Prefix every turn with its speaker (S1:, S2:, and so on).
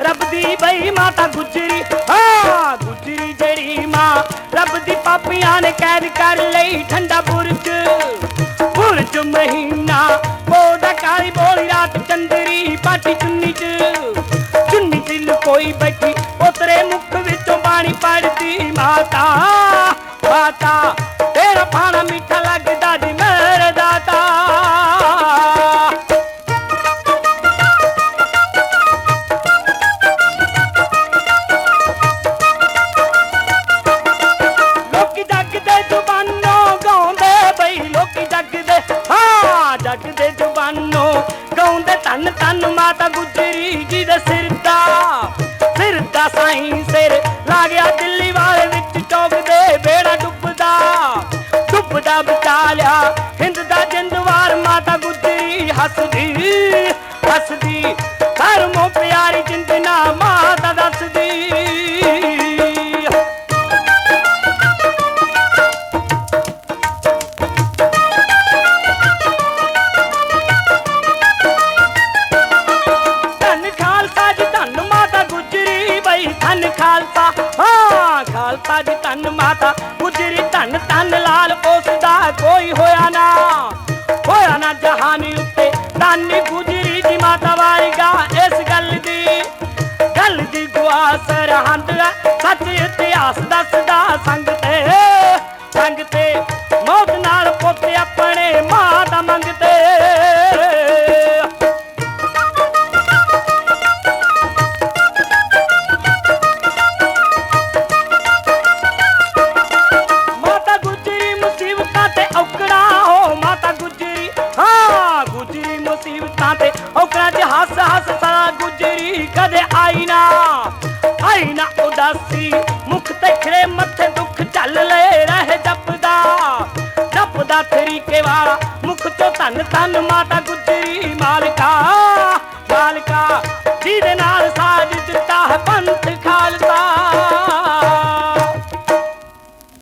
S1: ਰੱਬ ਦੀ ਬਈ ਮਾਤਾ ਗੁਜਰੀ, ਹਾਂ, ਗੁਜਰੀ ਜਿਹੜੀ ਮਾਂ। ਰੱਬ ਦੀ ਪਾਪੀਆਂ ਨੇ ਕੈਦ ਕਰ ਲਈ ਠੰਡਾ ਬੁਰਜ। ਬੁਰਜ ਮਹੀਨਾ ਬੋੜਾ ਕਾਲੀ ਬੋਲੀ ਰਾਤ ਚੰਦਰੀ, ਪਾਟੀ ਜੱਗਦੇ ਗਾਉਂਦੇ ਬਈ, ਲੋਕੀ ਜੱਗਦੇ, ਹਾਂ, ਜੱਗਦੇ ਜ਼ੁਬਾਨੋਂ ਗਾਉਂਦੇ ਤਨ ਤਨ ਮਾਤਾ ਗੁਜਰੀ ਜੀ ਦੇ ਸਿਰ ਦਾ। ਸਿਰ ਦਾ ਸਾਈਂ ਸਿਰ ਲਾ ਗਿਆ ਦਿੱਲੀ ਵਾਲੇ ਵਿੱਚ ਚੌਕਦੇ ਬੇੜਾ ਡੁੱਬਦਾ। ਡੁੱਬਦਾ ਬਚਾ ਲਿਆ ਹਿੰਦ ਦਾ ਜਿੰਦਵਾਰ ਮਾਤਾ ਗੁਜਰੀ ਹੱਸਦੀ ਹੱਸਦੀ। ਧਰਮੋਂ ਪਿਆਰੀ ਜਿੰਦਨਾ ਖਾਲਸਾ ਜੀ ਧੰਨ ਮੁਸੀਬਤਾਂ ਚ ਹੱਸ ਹੱਸ ਸਦਾ ਗੁਜਰੀ ਕਦੇ ਆਈ ਨਾ। ਆਈ ਨਾ ਉਦਾਸੀ, ਮੁਖ ਤੇ ਖੜੇ ਮੱਥੇ ਦੁੱਖ ਚੱਲ ਲੈ ਰਹਿ ਜਪਦਾ। ਜਪਦਾ ਤਰੀਕੇ ਵਾਲਾ ਮੁਖ ਚੋਂ ਧੰਨ ਧੰਨ ਮਾਤਾ ਗੁਜਰੀ